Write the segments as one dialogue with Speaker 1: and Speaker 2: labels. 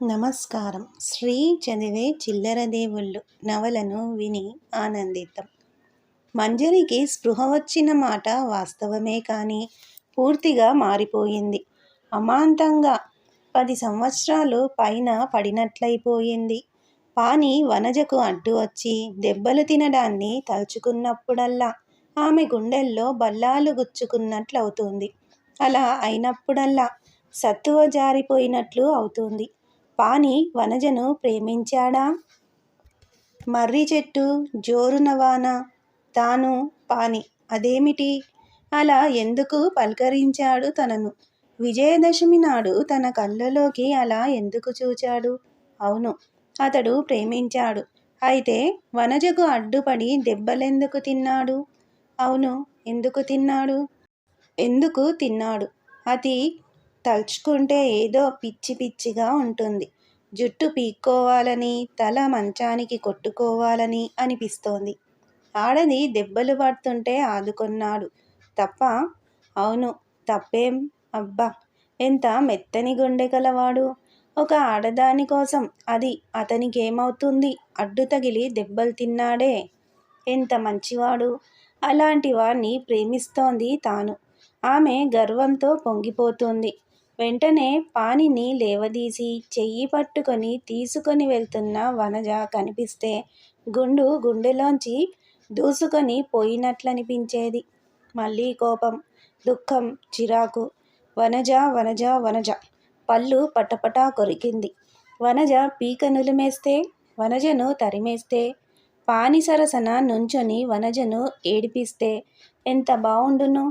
Speaker 1: నమస్కారం. శ్రీ చదివే చిల్లర దేవుళ్ళు నవలను విని ఆనందితం. మంజరికి స్పృహ వచ్చిన మాట వాస్తవమే కానీ పూర్తిగా మారిపోయింది. అమాంతంగా పది సంవత్సరాలు పైన పడినట్లయిపోయింది. పాని వనజకు అడ్డు వచ్చి దెబ్బలు తినడాన్ని తలుచుకున్నప్పుడల్లా ఆమె గుండెల్లో బల్లాలు గుచ్చుకున్నట్లవుతుంది. అలా అయినప్పుడల్లా సత్తువ జారిపోయినట్లు అవుతుంది. పాని వనజను ప్రేమించాడా? మర్రి చెట్టు జోరున వాన తాను పాని. అదేమిటి? అలా ఎందుకు పలకరించాడు తనను? విజయదశమి నాడు తన కళ్ళలోకి అలా ఎందుకు చూచాడు? అవును అతడు ప్రేమించాడు. అయితే వనజకు అడ్డుపడి దెబ్బలెందుకు తిన్నాడు? అవును ఎందుకు తిన్నాడు? ఎందుకు తిన్నాడు? అతి తలుచుకుంటే ఏదో పిచ్చి పిచ్చిగా ఉంటుంది. జుట్టు పీక్కోవాలని తల మంచానికి కొట్టుకోవాలని అనిపిస్తోంది. ఆడది దెబ్బలు పడుతుంటే ఆదుకున్నాడు. తప్ప అవును తప్పేం? అబ్బా ఎంత మెత్తని గుండె కలవాడు ఒక ఆడదాని కోసం అది అతనికేమవుతుంది? అడ్డు తగిలి దెబ్బలు తిన్నాడే. ఎంత మంచివాడు. అలాంటి వాణ్ణి ప్రేమిస్తోంది తాను. ఆమె గర్వంతో పొంగిపోతుంది. వెంటనే పానిని లేవదీసి చెయ్యి పట్టుకొని తీసుకొని వెళ్తున్న వనజ కనిపిస్తే గుండు గుండెలోంచి దూసుకొని పోయినట్లనిపించేది. మళ్ళీ కోపం దుఃఖం చిరాకు. వనజ వనజ వనజ. పళ్ళు పటపటా కొరికింది. వనజ పీక నులిమేస్తే వనజను తరిమేస్తే పాని సరసన నుంచొని వనజను ఏడిపిస్తే ఎంత బావుండును?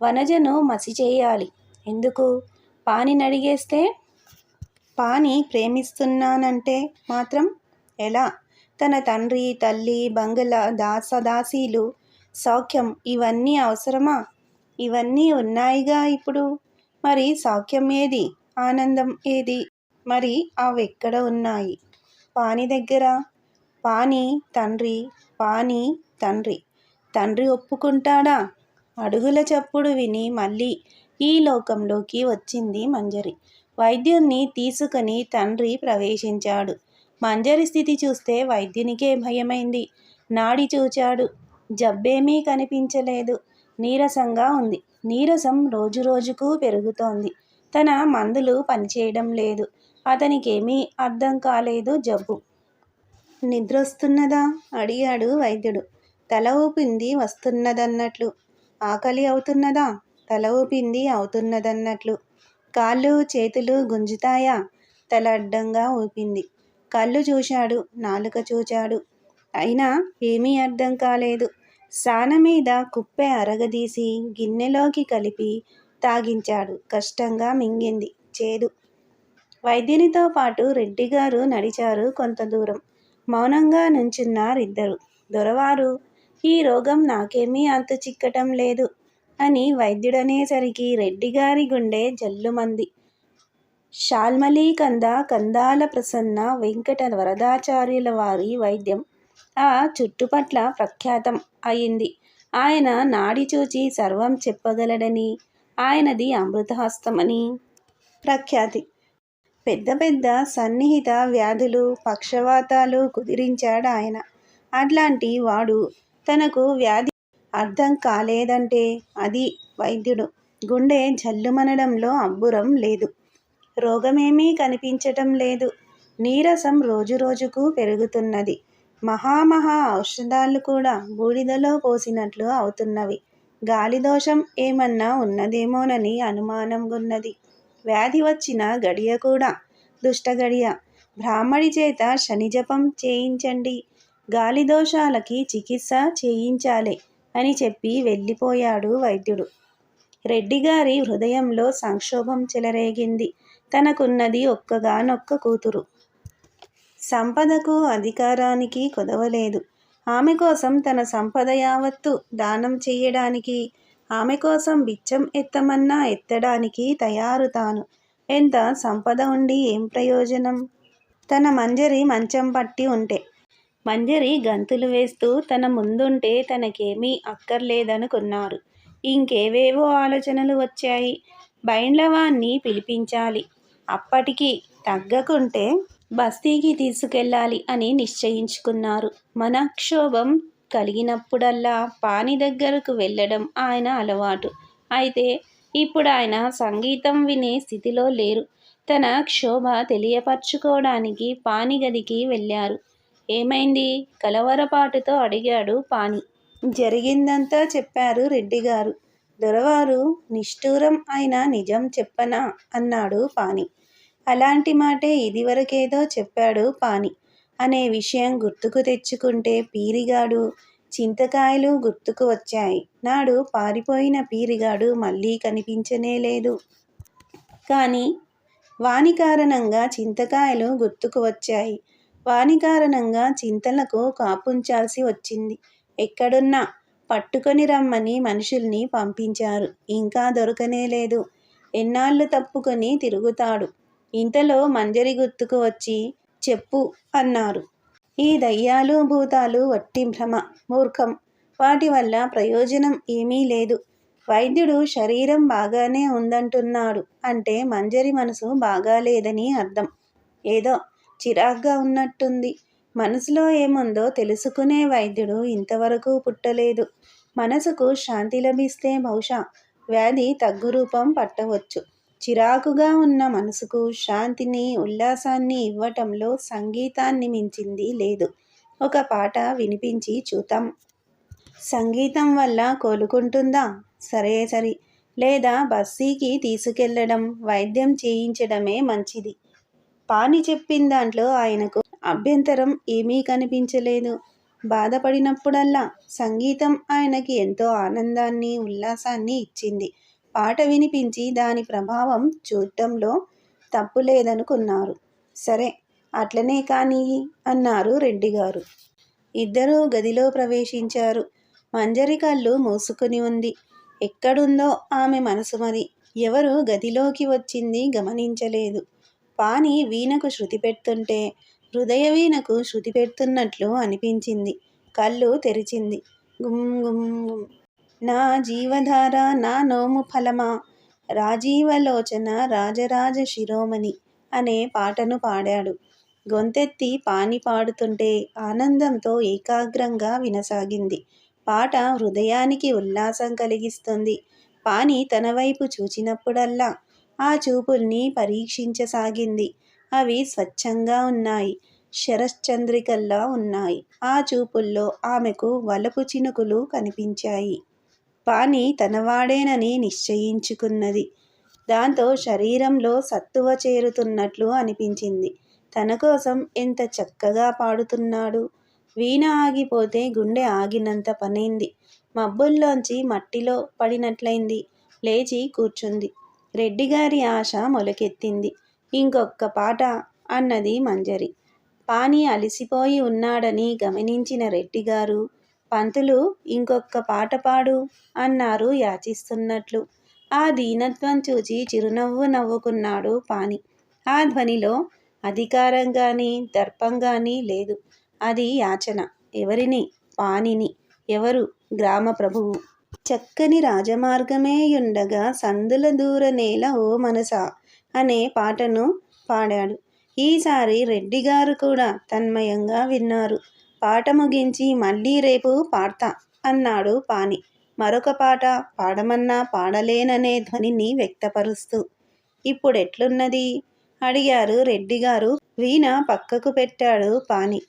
Speaker 1: వనజను మసి చేయాలి ఎందుకు? పానినడిగేస్తే పాని ప్రేమిస్తున్నానంటే మాత్రం ఎలా? తన తండ్రి తల్లి బంగళ దాసదాసీలు సౌఖ్యం ఇవన్నీ అవసరమా? ఇవన్నీ ఉన్నాయిగా ఇప్పుడు? మరి సౌఖ్యం ఏది? ఆనందం ఏది? మరి అవి ఎక్కడ ఉన్నాయి? పాని దగ్గర? పాని తండ్రి పాని తండ్రి. తండ్రి ఒప్పుకుంటాడా? అడుగుల చప్పుడు విని మళ్ళీ ఈ లోకంలోకి వచ్చింది మంజరి. వైద్యుణ్ణి తీసుకుని తండ్రి ప్రవేశించాడు. మంజరి స్థితి చూస్తే వైద్యునికే భయమైంది. నాడి చూచాడు. జబ్బేమీ కనిపించలేదు. నీరసంగా ఉంది. నీరసం రోజురోజుకు పెరుగుతోంది. తన మందులు పనిచేయడం లేదు. అతనికేమీ అర్థం కాలేదు జబ్బు. నిద్రొస్తున్నదా? అడిగాడు వైద్యుడు. తల ఊపింది వస్తున్నదన్నట్లు. ఆకలి అవుతున్నదా? తల ఊపింది అవుతున్నదన్నట్లు. కాళ్ళు చేతులు గుంజుతాయా? తల అడ్డంగా ఊపింది. కళ్ళు చూశాడు నాలుక చూచాడు. అయినా ఏమీ అర్థం కాలేదు. సాన మీద కుప్పె అరగదీసి గిన్నెలోకి కలిపి తాగించాడు. కష్టంగా మింగింది. చేదు. వైద్యునితో పాటు రెడ్డిగారు నడిచారు కొంత దూరం. మౌనంగా నుంచున్నారిద్దరు. దొరవారు ఈ రోగం నాకేమీ అంతు చిక్కటం లేదు. అని వైద్యుడనేసరికి రెడ్డిగారి గుండె జల్లుమంది. షాల్మలీ కంద కందాల ప్రసన్న వెంకట వరదాచార్యుల వారి వైద్యం ఆ చుట్టుపట్ల ప్రఖ్యాతం అయింది. ఆయన నాడి చూచి సర్వం చెప్పగలడని ఆయనది అమృతహస్తమని ప్రఖ్యాతి. పెద్ద పెద్ద సన్నిహిత వ్యాధులు పక్షవాతాలు కుదిరించాడు ఆయన. అట్లాంటి వాడు తనకు వ్యాధి అర్థం కాలేదంటే అది వైద్యుడు. గుండె జల్లుమనడంలో అబ్బురం లేదు. రోగమేమీ కనిపించటం లేదు. నీరసం రోజురోజుకు పెరుగుతున్నది. మహామహా ఔషధాలు కూడా బూడిదలో పోసినట్లు అవుతున్నవి. గాలిదోషం ఏమన్నా ఉన్నదేమోనని అనుమానంగున్నది వ్యాధి వచ్చిన గడియ కూడా. దుష్టగడియ బ్రాహ్మడి చేత శనిజపం చేయించండి. గాలిదోషాలకి చికిత్స చేయించాలే. అని చెప్పి వెళ్ళిపోయాడు వైద్యుడు. రెడ్డిగారి హృదయంలో సంక్షోభం చెలరేగింది. తనకున్నది ఒక్కగానొక్క కూతురు. సంపదకు అధికారానికి కొదవలేదు. ఆమె కోసం తన సంపద యావత్తు దానం చెయ్యడానికి ఆమె కోసం బిచ్చం ఎత్తమన్నా ఎత్తడానికి తయారు తాను. ఎంత సంపద ఉండి ఏం ప్రయోజనం? తన మంజరి మంచం పట్టి ఉంటే మంజరి గంతులు వేస్తూ తన ముందుంటే తనకేమీ అక్కర్లేదనుకున్నారు. ఇంకేవేవో ఆలోచనలు వచ్చాయి. బైండ్లవాన్ని పిలిపించాలి. అప్పటికి తగ్గకుంటే బస్తీకి తీసుకెళ్ళాలి అని నిశ్చయించుకున్నారు. మనక్షోభం కలిగినప్పుడల్లా పాని దగ్గరకు వెళ్ళడం ఆయన అలవాటు. అయితే ఇప్పుడు ఆయన సంగీతం వినే స్థితిలో లేరు. తన క్షోభ తెలియపరచుకోవడానికి పాని గదికి వెళ్ళారు. ఏమైంది? కలవరపాటుతో అడిగాడు పాని జరిగిందంతా చెప్పారు రెడ్డిగారు. దొరవారు నిష్ఠూరం అయిన నిజం చెప్పనా? అన్నాడు పాని అలాంటి మాటే ఇదివరకేదో చెప్పాడు పాని అనే విషయం గుర్తుకు తెచ్చుకుంటే పీరిగాడు చింతకాయలు గుర్తుకు వచ్చాయి. నాడు పారిపోయిన పీరిగాడు మళ్ళీ కనిపించనే లేదు. కానీ వాని కారణంగా చింతకాయలు గుర్తుకు వచ్చాయి. వాని కారణంగా చింతలకు కాపుంచాల్సి వచ్చింది. ఎక్కడున్నా పట్టుకొని రమ్మని మనుషుల్ని పంపించారు. ఇంకా దొరకనే లేదు. ఎన్నాళ్ళు తప్పుకొని తిరుగుతాడు. ఇంతలో మంజరి గుర్తుకు వచ్చి చెప్పు అన్నారు. ఈ దయ్యాలు భూతాలు వట్టి భ్రమ మూర్ఖం. వాటి వల్ల ప్రయోజనం ఏమీ లేదు. వైద్యుడు శరీరం బాగానే ఉందంటున్నాడు అంటే మంజరి మనసు బాగాలేదని అర్థం. ఏదో చిరాగ్గా ఉన్నట్టుంది. మనసులో ఏముందో తెలుసుకునే వైద్యుడు ఇంతవరకు పుట్టలేదు. మనసుకు శాంతి లభిస్తే బహుశా వ్యాధి తగ్గురూపం పట్టవచ్చు. చిరాకుగా ఉన్న మనసుకు శాంతిని ఉల్లాసాన్ని ఇవ్వటంలో సంగీతాన్ని మించింది లేదు. ఒక పాట వినిపించి చూద్దాం. సంగీతం వల్ల కోలుకుంటుందా? సరే సరి. లేదా బస్సీకి తీసుకెళ్ళడం వైద్యం చేయించడమే మంచిది. పాని చెప్పిన దాంట్లో ఆయనకు అభ్యంతరం ఏమీ కనిపించలేదు. బాధపడినప్పుడల్లా సంగీతం ఆయనకి ఎంతో ఆనందాన్ని ఉల్లాసాన్ని ఇచ్చింది. పాట వినిపించి దాని ప్రభావం చూడటంలో తప్పు లేదనుకున్నారు. సరే అట్లనే కానీ అన్నారు రెడ్డి గారు. ఇద్దరూ గదిలో ప్రవేశించారు. మంజరి కళ్ళు మూసుకుని ఉంది. ఎక్కడుందో ఆమె మనసు మరి. ఎవరు గదిలోకి వచ్చింది గమనించలేదు. పాని వీణకు శృతి పెడుతుంటే హృదయ వీణకు శృతి పెడుతున్నట్లు అనిపించింది. కళ్ళు తెరిచింది. గుమ్ గుమ్ గుమ్. నా జీవధార నా నోము ఫలమా? రాజీవలోచన రాజరాజ శిరోమణి అనే పాటను పాడాడు. గొంతెత్తి పాని పాడుతుంటే ఆనందంతో ఏకాగ్రంగా వినసాగింది. పాట హృదయానికి ఉల్లాసం కలిగిస్తుంది. పాని తన వైపు చూచినప్పుడల్లా ఆ చూపుల్ని పరీక్షించసాగింది. అవి స్వచ్ఛంగా ఉన్నాయి. శరశ్చంద్రికల్లా ఉన్నాయి. ఆ చూపుల్లో ఆమెకు వలపు చినుకులు కనిపించాయి. పాని తనవాడేనని నిశ్చయించుకున్నది. దాంతో శరీరంలో సత్తువ చేరుతున్నట్లు అనిపించింది. తన కోసం ఎంత చక్కగా పాడుతున్నాడు. వీణ ఆగిపోతే గుండె ఆగినంత పనైంది. మబ్బుల్లోంచి మట్టిలో పడినట్లయింది లేచి కూర్చుంది. రెడ్డిగారి ఆశ మొలకెత్తింది. ఇంకొక్క పాట అన్నది మంజరి. పాని అలిసిపోయి ఉన్నాడని గమనించిన రెడ్డిగారు పంతులు ఇంకొక్క పాట పాడు అన్నారు యాచిస్తున్నట్లు. ఆ దీనత్వం చూచి చిరునవ్వు నవ్వుకున్నాడు పాని ఆ ధ్వనిలో అధికారం కానీ దర్పం కానీ లేదు. అది యాచన. ఎవరిని? పానిని ఎవరు? గ్రామ ప్రభువు. చక్కని రాజమార్గమేయుండగా సందుల దూర నేల ఓ మనసా అనే పాటను పాడాడు. ఈసారి రెడ్డి గారు కూడా తన్మయంగా విన్నారు. పాట ముగించి మళ్ళీ రేపు పాడతా అన్నాడు పాని మరొక పాట పాడమన్నా పాడలేననే ధ్వనిని వ్యక్తపరుస్తూ. ఇప్పుడెట్లున్నది? అడిగారు రెడ్డిగారు. వీణ పక్కకు పెట్టాడు పాని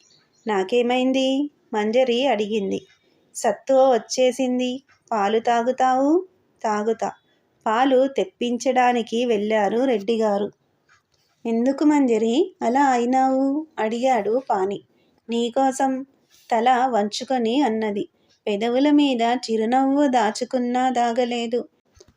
Speaker 1: నాకేమైంది? మంజరి అడిగింది. సత్తువ వచ్చేసింది. పాలు తాగుతావు? తాగుతా. పాలు తెప్పించడానికి వెళ్ళారు రెడ్డిగారు. ఎందుకు మంజరి? అలా అయినావు? అడిగాడు పాని. నీకోసం తల వంచుకొని అన్నది. పెదవుల మీద చిరునవ్వు దాచుకున్నా దాగలేదు.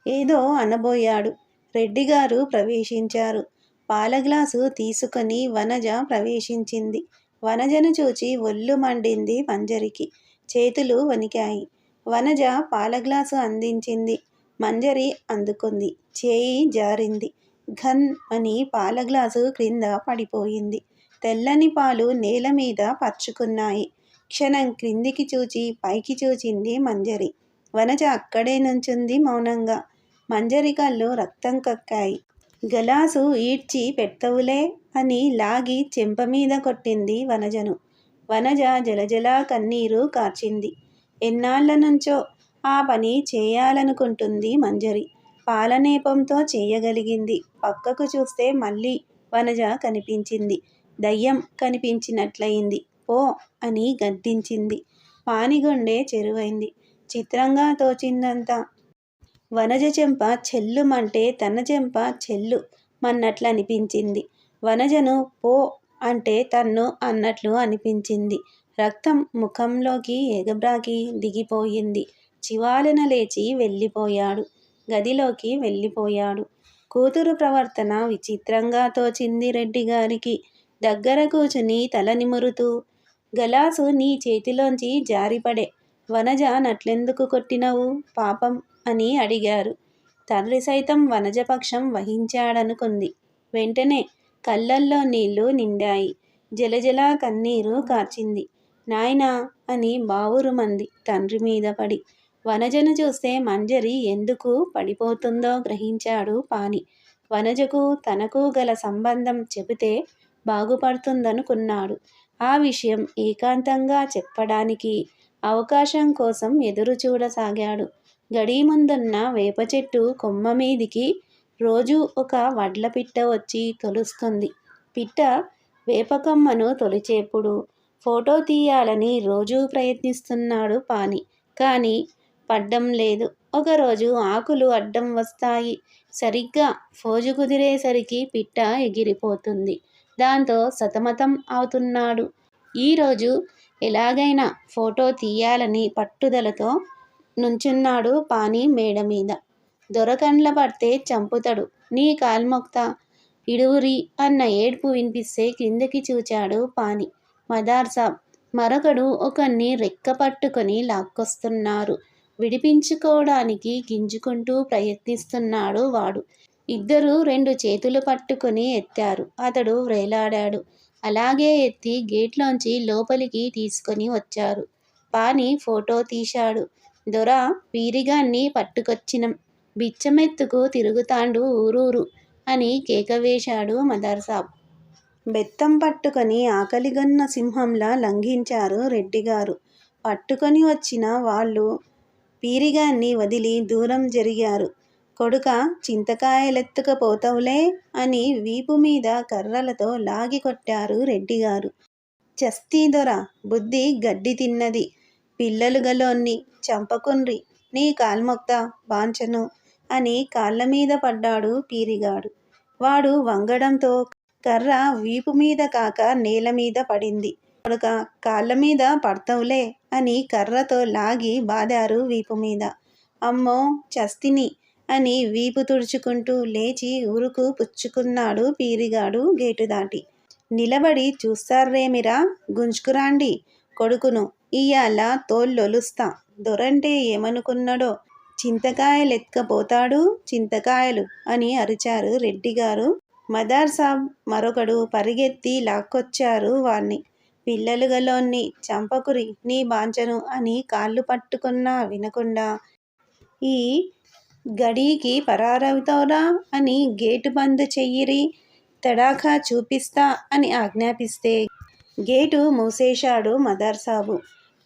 Speaker 1: ఏదో అనబోయాడు. రెడ్డిగారు ప్రవేశించారు. పాల గ్లాసు తీసుకొని వనజ ప్రవేశించింది. వనజను చూచి ఒళ్ళు మండింది మంజరికి. చేతులు వణికాయి. వనజ పాల గ్లాసు అందించింది. మంజరి అందుకుంది. చేయి జారింది. ఘన్ అని పాల గ్లాసు క్రింద పడిపోయింది. తెల్లని పాలు నేల మీద పరుచుకున్నాయి. క్షణం క్రిందికి చూచి పైకి చూచింది మంజరి. వనజ అక్కడే నుంచుంది మౌనంగా. మంజరి కళ్ళు రక్తం కక్కాయి. గలాసు ఈడ్చి పెట్టవులే అని లాగి చెంప మీద కొట్టింది వనజను. వనజ జలజలా కన్నీరు కార్చింది. ఎన్నాళ్ళ నుంచో ఆ పని చేయాలనుకుంటుంది మంజరి. పాలనేపంతో చేయగలిగింది. పక్కకు చూస్తే మళ్ళీ వనజ కనిపించింది. దయ్యం కనిపించినట్లయింది. పో అని గద్దించింది. పానిగుండె చెరువైంది. చిత్రంగా తోచిందంతా. వనజ చెంప చెల్లుమంటే తన చెంప చెల్లు మన్నట్లు అనిపించింది వనజను పో అంటే తన్ను అన్నట్లు అనిపించింది. రక్తం ముఖంలోకి ఎగబ్రాకి దిగిపోయింది. చివాలన లేచి వెళ్ళిపోయాడు. గదిలోకి వెళ్ళిపోయాడు. కూతురు ప్రవర్తన విచిత్రంగా తోచింది రెడ్డి గారికి. దగ్గర కూచుని తల నిమురుతూ గలాసు నీ చేతిలోంచి జారిపడే. వనజ నట్లెందుకు కొట్టినవు? పాపం అని అడిగారు. తండ్రి సైతం వనజపక్షం వహించాడనుకుంది. వెంటనే కళ్ళల్లో నీళ్ళు నిండాయి. జలజల కన్నీరు కార్చింది. నాయనా అని బావురుమంది తండ్రి మీద పడి. వనజను చూస్తే మంజరి ఎందుకు పడిపోతుందో గ్రహించాడు పాని. వనజకు తనకు గల సంబంధం చెబితే బాగుపడుతుందనుకున్నాడు. ఆ విషయం ఏకాంతంగా చెప్పడానికి అవకాశం కోసం ఎదురు చూడసాగాడు. గడి ముందున్న వేప చెట్టు కొమ్మ మీదికి రోజు ఒక వడ్ల పిట్ట వచ్చి తొలుస్తుంది. పిట్ట వేపకొమ్మను తొలిచేప్పుడు ఫోటో తీయాలని రోజూ ప్రయత్నిస్తున్నాడు పాని. కానీ పడ్డం లేదు. ఒకరోజు ఆకులు అడ్డం వస్తాయి. సరిగ్గా ఫోజు కుదిరేసరికి పిట్ట ఎగిరిపోతుంది. దాంతో సతమతం అవుతున్నాడు. ఈరోజు ఎలాగైనా ఫోటో తీయాలని పట్టుదలతో నుంచున్నాడు పాని మేడ మీద దొరకండ్ల పడితే చంపుతాడు. నీ కాల్మొక్త ఇడువురి అన్న ఏడ్పు వినిపిస్తే క్రిందకి చూచాడు పాని. మదార్సాబ్ మరొకడు ఒకన్ని రెక్క పట్టుకొని లాక్కొస్తున్నారు. విడిపించుకోవడానికి గింజుకుంటూ ప్రయత్నిస్తున్నాడు వాడు. ఇద్దరు రెండు చేతులు పట్టుకుని ఎత్తారు. అతడు వ్రేలాడాడు అలాగే ఎత్తి గేట్లోంచి లోపలికి తీసుకొని వచ్చారు. పాని ఫోటో తీశాడు. దొర వీరిగాన్ని పట్టుకొచ్చినం. బిచ్చమెత్తుకు తిరుగుతాండు ఊరూరు అని కేక వేశాడు మదర్సాబ్ బెత్తం పట్టుకొని ఆకలిగన్న సింహంలా లంఘించారు రెడ్డిగారు. పట్టుకొని వచ్చిన వాళ్ళు పీరిగాన్ని వదిలి దూరం జరిగారు. కొడుక చింతకాయలెత్తుకపోతావులే అని వీపు మీద కర్రలతో లాగి కొట్టారు రెడ్డిగారు. చస్తీ దొర బుద్ధి గడ్డి తిన్నది. పిల్లలు గలోన్ని చంపకుండ్రి. నీ కాల్మొక్త బాంచను అని కాళ్ళ మీద పడ్డాడు పీరిగాడు. వాడు వంగడంతో కర్ర వీపు మీద కాక నేల మీద పడింది. కొడుక కాళ్ళ మీద పడతావులే అని కర్రతో లాగి బాదారు వీపు మీద. అమ్మో చస్తిని అని వీపు తుడుచుకుంటూ లేచి ఉరుకు పుచ్చుకున్నాడు పీరిగాడు గేటు దాటి. నిలబడి చూస్తారేమిరా గుంజుకురాండి కొడుకును ఇయ్యాల తోళ్ళొలుస్తా. దొరంటే ఏమనుకున్నాడో? చింతకాయలెత్కపోతాడు చింతకాయలు అని అరిచారు రెడ్డిగారు మదార్ సాబ్ మరొకడు పరిగెత్తి లాక్కొచ్చారు వాణ్ణి. పిల్లలు గలోన్ని చంపకురి నీ బాంచను అని కాళ్ళు పట్టుకున్నా వినకుండా. ఈ గడీకి పరారవుతావురా అని గేటు బంద్ చెయ్యిరి తడాఖా చూపిస్తా అని ఆజ్ఞాపిస్తే. గేటు మూసేశాడు మదర్సాబు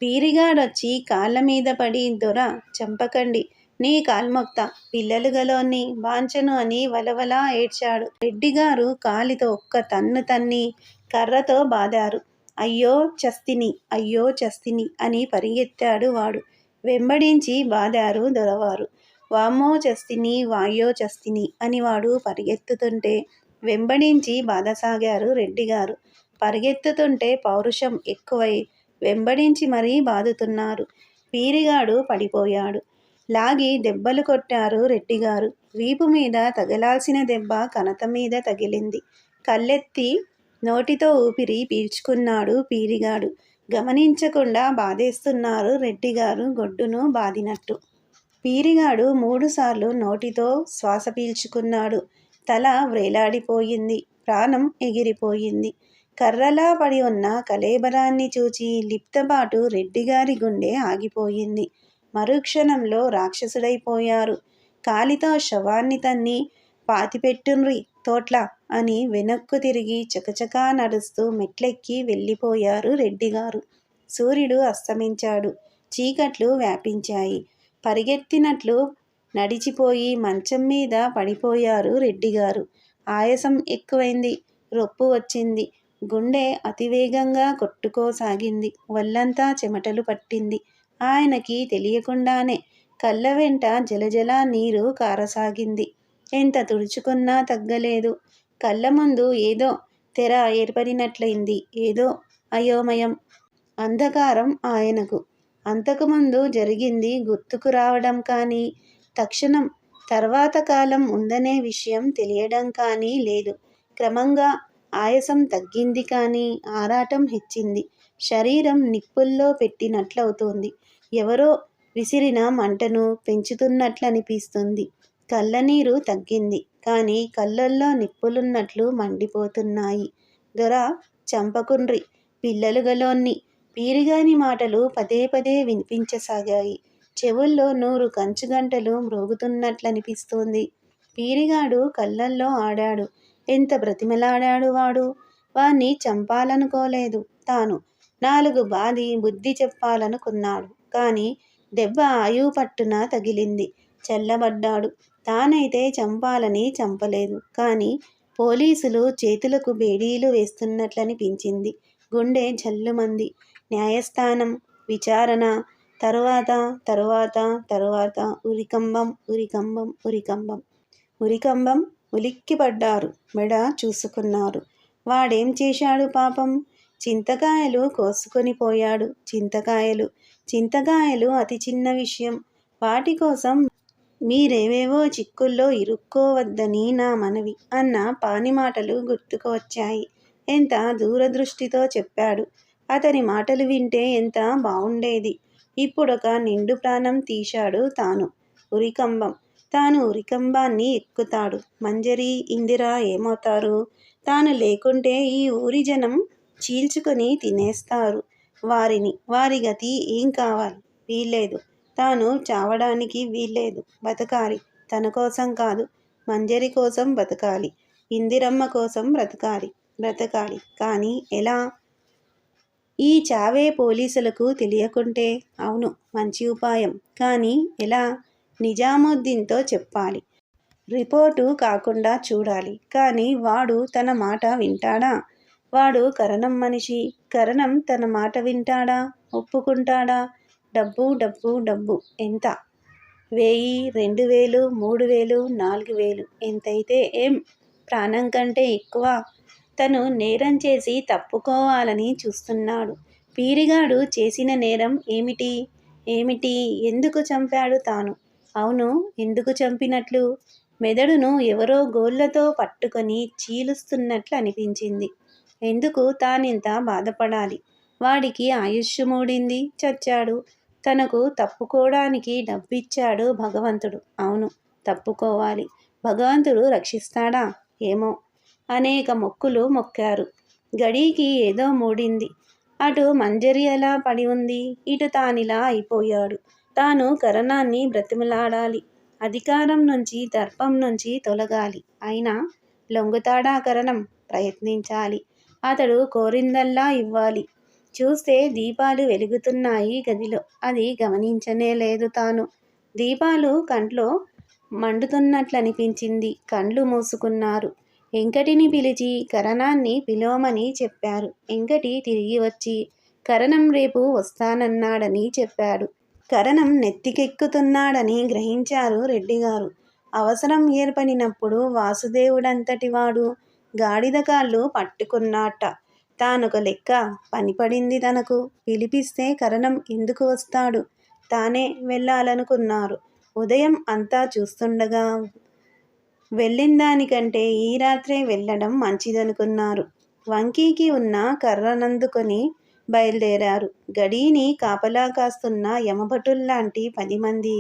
Speaker 1: పీరిగాడొచ్చి కాళ్ళ మీద పడి దొర చంపకండి. నీ కాల్మొక్త. పిల్లలు గలోని బాంచను అని వలవలా ఏడ్చాడు. రెడ్డిగారు కాలితో ఒక్క తన్ను తన్ని కర్రతో బాదారు. అయ్యో చస్తిని అయ్యో చస్తిని అని పరిగెత్తాడు వాడు. వెంబడించి బాదారు దొరవారు. వామో చస్తిని వాయో చస్తిని అని వాడు పరిగెత్తుతుంటే వెంబడించి బాధసాగారు రెడ్డిగారు. పరిగెత్తుతుంటే పౌరుషం ఎక్కువై వెంబడించి మరీ బాదుతున్నారు. పీరిగాడు పడిపోయాడు. లాగి దెబ్బలు కొట్టారు రెడ్డిగారు. వీపు మీద తగలాల్సిన దెబ్బ కనత మీద తగిలింది. కళ్ళెత్తి నోటితో ఊపిరి పీల్చుకున్నాడు పీరిగాడు. గమనించకుండా బాధేస్తున్నారు రెడ్డిగారు గొడ్డును బాదినట్టు పీరిగాడు మూడుసార్లు నోటితో శ్వాస పీల్చుకున్నాడు. తల వ్రేలాడిపోయింది. ప్రాణం ఎగిరిపోయింది. కర్రలా పడి ఉన్న కలేబరాన్ని చూచి లిప్తబాటు రెడ్డిగారి గుండె ఆగిపోయింది. మరుక్షణంలో రాక్షసుడైపోయారు కాలితో శవాన్ని తన్ని పాతిపెట్టుండ్రి తోట్ల అని వెనక్కు తిరిగి చకచకా నడుస్తూ మెట్లెక్కి వెళ్ళిపోయారు రెడ్డిగారు. సూర్యుడు అస్తమించాడు. చీకట్లు వ్యాపించాయి. పరిగెత్తినట్లు నడిచిపోయి మంచం మీద పడిపోయారు రెడ్డిగారు. ఆయాసం ఎక్కువైంది. రొప్పు వచ్చింది. గుండె అతివేగంగా కొట్టుకోసాగింది. ఒళ్ళంతా చెమటలు పట్టింది. ఆయనకి తెలియకుండానే కళ్ళ వెంట జలజల నీరు కారసాగింది. ఎంత తుడుచుకున్నా తగ్గలేదు. కళ్ళ ముందు ఏదో తెర ఏర్పడినట్లయింది. ఏదో అయోమయం. అంధకారం ఆయనకు. అంతకుముందు జరిగింది గుర్తుకు రావడం కానీ, తక్షణం తర్వాత కాలం ఉందనే విషయం తెలియడం కానీ లేదు. క్రమంగా ఆయాసం తగ్గింది కానీ ఆరాటం హెచ్చింది. శరీరం నిప్పుల్లో పెట్టినట్లవుతోంది. ఎవరో విసిరిన మంటను పెంచుతున్నట్లనిపిస్తుంది. కళ్ళనీరు తగ్గింది. కానీ కళ్ళల్లో నిప్పులున్నట్లు మండిపోతున్నాయి. దొర చంపకుండ్రి పిల్లలు గలోన్ని పీరిగాని మాటలు పదే పదే వినిపించసాగాయి. చెవుల్లో నూరు కంచుగంటలు మ్రోగుతున్నట్లనిపిస్తోంది. పీరిగాడు కళ్ళల్లో ఆడాడు. ఎంత బ్రతిమలాడాడు వాడు! వాణ్ణి చంపాలనుకోలేదు తాను. నాలుగు బాది బుద్ధి చెప్పాలనుకున్నాడు. కానీ దెబ్బ ఆయువు పట్టున తగిలింది. చల్లబడ్డాడు. తానైతే చంపాలని చంపలేదు. కానీ పోలీసులు చేతులకు బేడీలు వేస్తున్నట్లనిపించింది. గుండె జల్లుమంది న్యాయస్థానం, విచారణ, తరువాత తరువాత తరువాత ఉరికంబం ఉరికంబం ఉరికంబం. ఉరికంబం ఉలిక్కిపడ్డారు. మెడ చూసుకున్నారు. వాడేం చేశాడు పాపం? చింతకాయలు కోసుకొని పోయాడు. చింతకాయలు! చింతకాయలు అతి చిన్న విషయం. వాటి కోసం మీరేవేవో చిక్కుల్లో ఇరుక్కోవద్దని నా మనవి అన్న పానిమాటలు గుర్తుకు వచ్చాయి. ఎంత దూరదృష్టితో చెప్పాడు. అతని మాటలు వింటే ఎంత బాగుండేది ఇప్పుడొక నిండు ప్రాణం తీశాడు తాను. ఉరికంబం. తాను ఉరికంబాన్ని ఎక్కుతాడు. మంజరి, ఇందిరా ఏమవుతారు? తాను లేకుంటే ఈ ఊరి జనం చీల్చుకొని తినేస్తారు వారిని. వారి గతి ఏం కావాలి? వీల్లేదు. తాను చావడానికి వీల్లేదు. బతకాలి. తనకోసం కాదు. మంజరి కోసం బతకాలి. ఇందిరమ్మ కోసం బ్రతకాలి. బ్రతకాలి. కానీ ఎలా? ఈ చావే పోలీసులకు తెలియకుంటే? అవును. మంచి ఉపాయం. కానీ ఎలా? నిజాముద్దీన్తో చెప్పాలి. రిపోర్టు కాకుండా చూడాలి. కానీ వాడు తన మాట వింటాడా? వాడు కరణం మనిషి. కరణం తన మాట వింటాడా? ఒప్పుకుంటాడా? డబ్బు డబ్బు డబ్బు. ఎంత? వెయ్యి, వేలు నాలుగు వేలు ఎంతైతే ఏం? ప్రాణం కంటే ఎక్కువ తను నేరం చేసి తప్పుకోవాలని చూస్తున్నాడు. పీరిగాడు చేసిన నేరం ఏమిటి? ఏమిటి? ఎందుకు చంపాడు తాను? అవును. ఎందుకు చంపినట్లు? మెదడును ఎవరో గోళ్ళతో పట్టుకొని చీలుస్తున్నట్లు అనిపించింది ఎందుకు తానింత బాధపడాలి? వాడికి ఆయుష్షు మూడింది. చచ్చాడు. తనకు తప్పుకోవడానికి డబ్బిచ్చాడు భగవంతుడు. అవును. తప్పుకోవాలి. భగవంతుడు రక్షిస్తాడా? ఏమో! అనేక మొక్కులు మొక్కారు. గడికి ఏదో మూడింది. అటు మంజరి ఎలా పడి ఉంది. ఇటు తానిలా అయిపోయాడు. తాను కరణాన్ని బ్రతిమిలాడాలి. అధికారం నుంచి, దర్పం నుంచి తొలగాలి. అయినా లొంగుతాడా కరణం? ప్రయత్నించాలి. అతడు కోరిందల్లా ఇవ్వాలి. చూస్తే దీపాలు వెలుగుతున్నాయి గదిలో. అది గమనించనే లేదు తాను. దీపాలు కంట్లో మండుతున్నట్లనిపించింది. కండ్లు మూసుకున్నారు. వెంకటిని పిలిచి కరణాన్ని పిలవమని చెప్పారు. వెంకటి తిరిగి వచ్చి కరణం రేపు వస్తానన్నాడని చెప్పాడు. కరణం నెత్తికెక్కుతున్నాడని గ్రహించారు రెడ్డిగారు. అవసరం ఏర్పడినప్పుడు వాసుదేవుడంతటివాడు గాడిద కాళ్ళు పట్టుకున్నట్ట. తానొక లెక్క. పనిపడింది తనకు. పిలిపిస్తే కరణం ఎందుకు వస్తాడు? తానే వెళ్ళాలనుకున్నారు. ఉదయం అంతా చూస్తుండగా వెళ్ళిందానికంటే ఈ రాత్రే వెళ్ళడం మంచిదనుకున్నారు. వంకీకి ఉన్న కర్రనందుకొని బయలుదేరారు గడీని కాపలా కాస్తున్న యమభటుల్లాంటి పదిమంది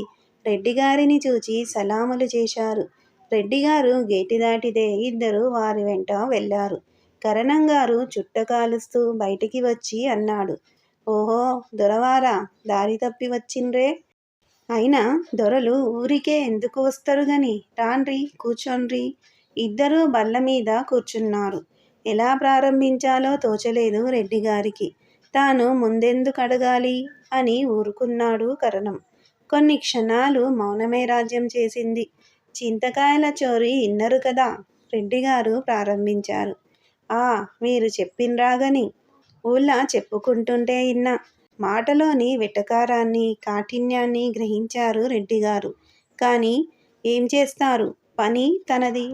Speaker 1: రెడ్డిగారిని చూచి సలాములు చేశారు. రెడ్డి గారు గేటి దాటితే ఇద్దరు వారి వెంట వెళ్ళారు. కరణం గారు చుట్ట కాలుస్తూ బయటికి వచ్చి అన్నాడు. ఓహో! దొరవారా? దారి తప్పి వచ్చిండ్రే? అయినా దొరలు ఊరికే ఎందుకు వస్తారు గని రాండ్రి కూర్చోండ్రి ఇద్దరూ బల్ల మీద కూర్చున్నారు ఎలా ప్రారంభించాలో తోచలేదు రెడ్డి గారికి తాను ముందెందుకు అడగాలి అని ఊరుకున్నాడు కరణం కొన్ని క్షణాలు మౌనమే రాజ్యం చేసింది చింతకాయల చోరీ ఇన్నరు కదా? రెడ్డిగారు ప్రారంభించారు. ఆ మీరు చెప్పిండ్రాగని ఊళ్ళ చెప్పుకుంటుంటే ఇన్నా. మాటలోని వెటకారాన్ని కాఠిన్యాన్ని గ్రహించారు రెడ్డిగారు కానీ ఏం చేస్తారు? పని తనది.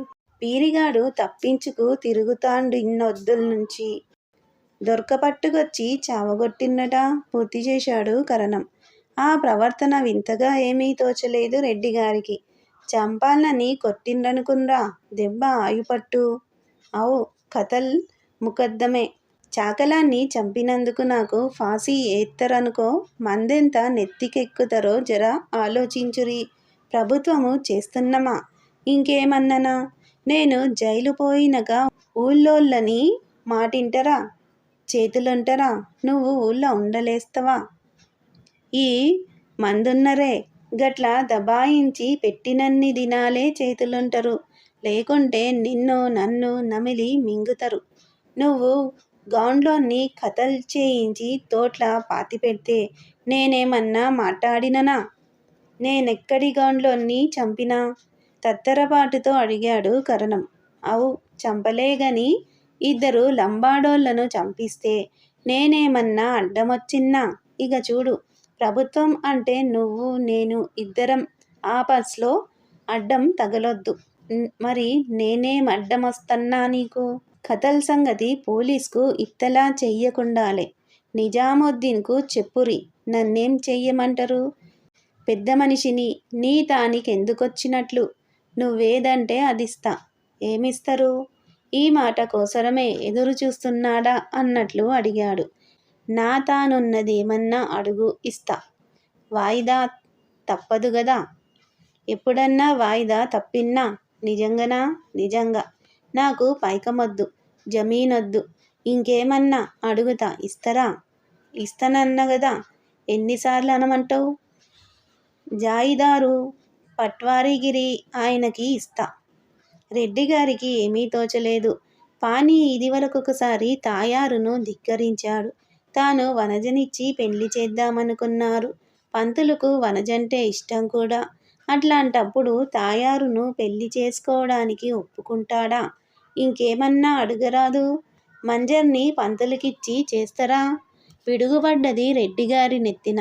Speaker 1: పీరిగాడు తప్పించుకు తిరుగుతాండు ఇన్నొద్దుల నుంచి. దొరకపట్టుకొచ్చి చావగొట్టిన్నట పూర్తి చేశాడు కరణం. ఆ ప్రవర్తన వింతగా ఏమీ తోచలేదు రెడ్డిగారికి చంపాలని కొట్టిండనుకున్రా దెబ్బ ఆయుపట్టు. అవు కథల్ ముకద్దమే చాకలాన్ని చంపినందుకు నాకు ఫాసీ ఏత్తరనుకో మందెంత నెత్తికెక్కుతారో జర ఆలోచించురి. ప్రభుత్వము చేస్తున్నమా? ఇంకేమన్ననా? నేను జైలు పోయినక ఊళ్ళోళ్ళని మాటింటరా? చేతులుంటరా? నువ్వు ఊళ్ళో ఉండలేస్తవా? ఈ మందున్నరే గట్ల దబాయించి పెట్టినన్ని దినాలే చేతులుంటరు. లేకుంటే నిన్ను నన్ను నమిలి మింగుతరు. నువ్వు గౌండ్లోని కతల్ చేయించి తోట్ల పాతిపెడితే నేనేమన్నా మాట్లాడిననా? నేనెక్కడి గౌండ్లోని చంపినా? తత్తరపాటుతో అడిగాడు కరణం. అవు చంపలేగని ఇద్దరు లంబాడోళ్ళను చంపిస్తే నేనేమన్నా అడ్డమొచ్చిన్నా ఇక చూడు. ప్రభుత్వం అంటే నువ్వు నేను ఇద్దరం ఆ ఆపస్లో అడ్డం తగలొద్దు. మరి నేనేం అడ్డం వస్తన్నా నీకు? కథల్ సంగతి పోలీస్కు ఇత్తలా చెయ్యకుండాలే. నిజాముద్దీన్కు చెప్పురి నన్నేం చెయ్యమంటారు? పెద్ద మనిషిని నీ తానికెందుకొచ్చినట్లు? నువ్వేదంటే అదిస్తా. ఏమిస్తారు? ఈ మాట కోసరమే ఎదురు చూస్తున్నాడా అన్నట్లు అడిగాడు. నా తానున్నదేమన్నా అడుగు ఇస్తా. వాయిదా తప్పదు గదా? ఎప్పుడన్నా వాయిదా తప్పిన్నా నిజంగనా? నిజంగా. నాకు పైకమొద్దు జమీనొద్దు ఇంకేమన్నా అడుగుతా ఇస్తరా? ఇస్తనన్నగదా ఎన్నిసార్లు అనమంటావు? జాయిదారు పట్వారీగిరి ఆయనకి ఇస్తా. రెడ్డిగారికి ఏమీ తోచలేదు. పానీ ఇదివరకొకసారి తాయారును ధిక్కరించాడు. తాను వనజనిచ్చి పెళ్ళి చేద్దామనుకున్నారు. పంతులకు వనజంటే ఇష్టం కూడా. అట్లాంటప్పుడు తాయారును పెళ్ళి చేసుకోవడానికి ఒప్పుకుంటాడా? ఇంకేమన్నా అడుగరాదు? మంజర్ని పంతులకిచ్చి చేస్తరా? పిడుగుపడ్డది రెడ్డిగారి నెత్తిన.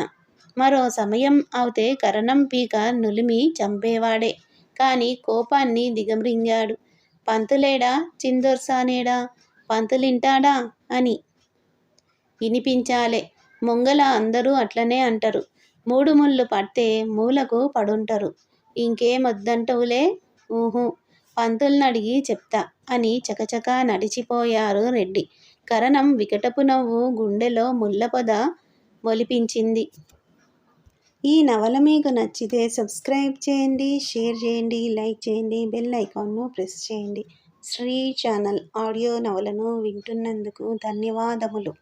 Speaker 1: మరో సమయం అవుతే కరణం పీక నులిమి చంపేవాడే. కాని కోపాన్ని దిగమ్రింగాడు. పంతులేడా? చిందొర్సానేడా? పంతులింటాడా? అని వినిపించాలే. ముంగల అందరూ అట్లనే అంటారు. మూడు ముళ్ళు పడితే మూలకు పడుంటారు. ఇంకేమొద్దంటవులే? ఊహు. పంతుల్నడిగి చెప్తా అని చకచకా నడిచిపోయారు రెడ్డి. కరణం వికటపు నవ్వు గుండెలో ముళ్ళపొద మొలిపించింది. ఈ నవల మీకు నచ్చితే సబ్స్క్రైబ్ చేయండి షేర్ చేయండి లైక్ చేయండి బెల్ ఐకాన్ను ప్రెస్ చేయండి. శ్రీ ఛానల్ ఆడియో నవలను వింటున్నందుకు ధన్యవాదములు.